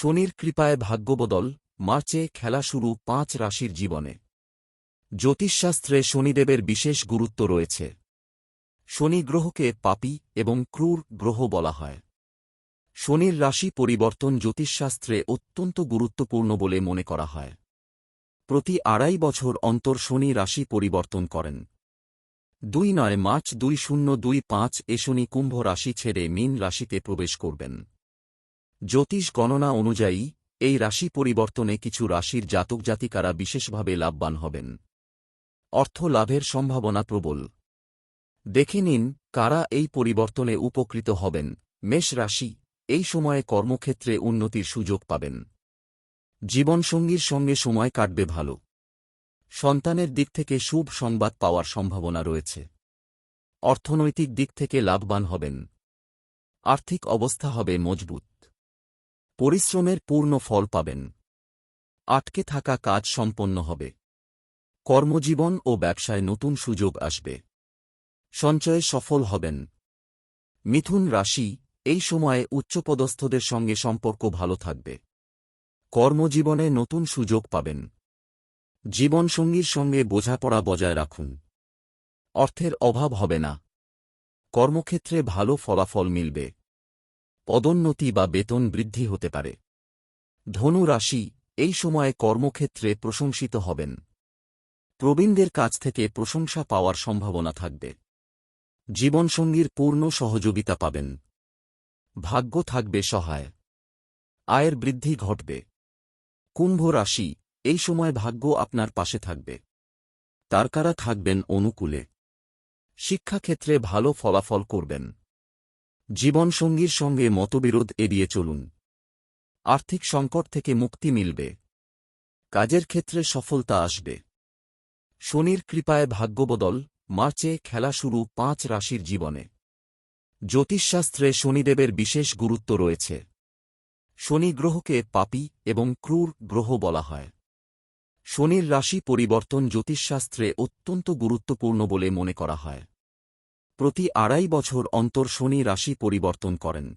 শনির কৃপায় ভাগ্যবদল, মার্চে খেলা শুরু পাঁচ রাশির জীবনে। জ্যোতিষশাস্ত্রে শনিদেবের বিশেষ গুরুত্ব রয়েছে। শনি গ্রহকে পাপি এবং ক্রূর গ্রহ বলা হয়। শনির রাশি পরিবর্তন জ্যোতিষশাস্ত্রে অত্যন্ত গুরুত্বপূর্ণ বলে মনে করা হয়। প্রতি আড়াই বছর অন্তর শনি রাশি পরিবর্তন করেন। দুই নয় মার্চ দুই শূন্য দুই পাঁচ এ শনি কুম্ভ রাশি ছেড়ে মীন রাশিতে প্রবেশ করবেন। জ্যোতিষ গণনা অনুযায়ী, এই রাশি পরিবর্তনে কিছু রাশির জাতক জাতিকারা বিশেষভাবে লাভবান হবেন। অর্থ লাভের সম্ভাবনা প্রবল। দেখে নিন, কারা এই পরিবর্তনে উপকৃত হবেন। মেষ রাশি, এই সময়ে কর্মক্ষেত্রে উন্নতির সুযোগ পাবেন। জীবনসঙ্গীর সঙ্গে সময় কাটবে ভালো। সন্তানের দিক থেকে শুভ সংবাদ পাওয়ার সম্ভাবনা রয়েছে। অর্থনৈতিক দিক থেকে লাভবান হবেন। আর্থিক অবস্থা হবে মজবুত। পরিশ্রমের পূর্ণ ফল পাবেন। আটকে থাকা কাজ সম্পন্ন হবে। কর্মজীবন ও ব্যবসায় নতুন সুযোগ আসবে। সঞ্চয়ে সফল হবেন। মিথুন রাশি এই সময়ে উচ্চপদস্থদের সঙ্গে সম্পর্ক ভালো থাকবে। কর্মজীবনে নতুন সুযোগ পাবেন। জীবনসঙ্গীর সঙ্গে বোঝাপড়া বজায় রাখুন। অর্থের অভাব হবে না। কর্মক্ষেত্রে ভালো ফলাফল মিলবে। পদোন্নতি বা বেতন বৃদ্ধি হতে পারে। ধনু রাশি এই সময়ে কর্মক্ষেত্রে প্রশংসিত হবেন। প্রবীণদের কাছ থেকে প্রশংসা পাওয়ার সম্ভাবনা থাকবে। জীবনসঙ্গীর পূর্ণ সহযোগিতা পাবেন। ভাগ্য থাকবে সহায়। আয়ের বৃদ্ধি ঘটবে। কুম্ভ রাশি এই সময় ভাগ্য আপনার পাশে থাকবে। তারকারা থাকবেন অনুকূলে। শিক্ষাক্ষেত্রে ভালো ফলাফল করবেন। জীবনসঙ্গীর সঙ্গে মতবিরোধ এড়িয়ে চলুন। আর্থিক সংকট থেকে মুক্তি মিলবে। কাজের ক্ষেত্রে সফলতা আসবে। শনির কৃপায় ভাগ্যবদল মার্চে খেলা শুরু পাঁচ রাশির জীবনে। জ্যোতিষশাস্ত্রে শনিদেবের বিশেষ গুরুত্ব রয়েছে। শনি গ্রহকে পাপী এবং ক্রূর গ্রহ বলা হয়। শনির রাশি পরিবর্তন জ্যোতিষশাস্ত্রে অত্যন্ত গুরুত্বপূর্ণ বলে মনে করা হয়। প্রতি আড়াই বছর অন্তর শনি রাশি পরিবর্তন করেন।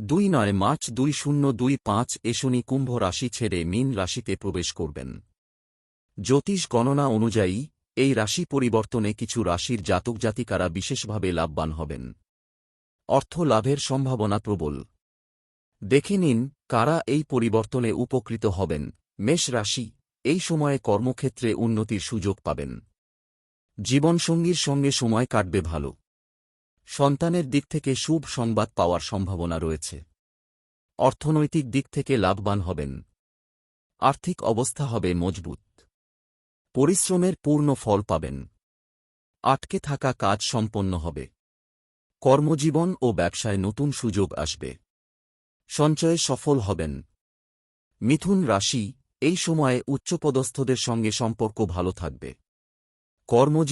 দুই নয় মার্চ দুই শূন্য দুই পাঁচ এ শনি কুম্ভ রাশি ছেড়ে মীন রাশিতে প্রবেশ করবেন। জ্যোতিষ গণনা অনুযায়ী, এই রাশি পরিবর্তনে কিছু রাশির জাতক জাতিকারা বিশেষভাবে লাভবান হবেন। অর্থ লাভের সম্ভাবনা প্রবল। দেখে নিন, কারা এই পরিবর্তনে উপকৃত হবেন। মেষ রাশি, এই সময়ে কর্মক্ষেত্রে উন্নতির সুযোগ পাবেন। জীবনসঙ্গীর সঙ্গে সময় কাটবে ভালো। সন্তানের দিক থেকে শুভ সংবাদ পাওয়ার সম্ভাবনা রয়েছে। অর্থনৈতিক দিক থেকে লাভবান হবেন। আর্থিক অবস্থা হবে মজবুত। পরিশ্রমের পূর্ণ ফল পাবেন। আটকে থাকা কাজ সম্পন্ন হবে। কর্মজীবন ও ব্যবসায় নতুন সুযোগ আসবে। সঞ্চয়ে সফল হবেন। মিথুন রাশি এই সময়ে উচ্চপদস্থদের সঙ্গে সম্পর্ক ভালো থাকবে। কর্মজীবন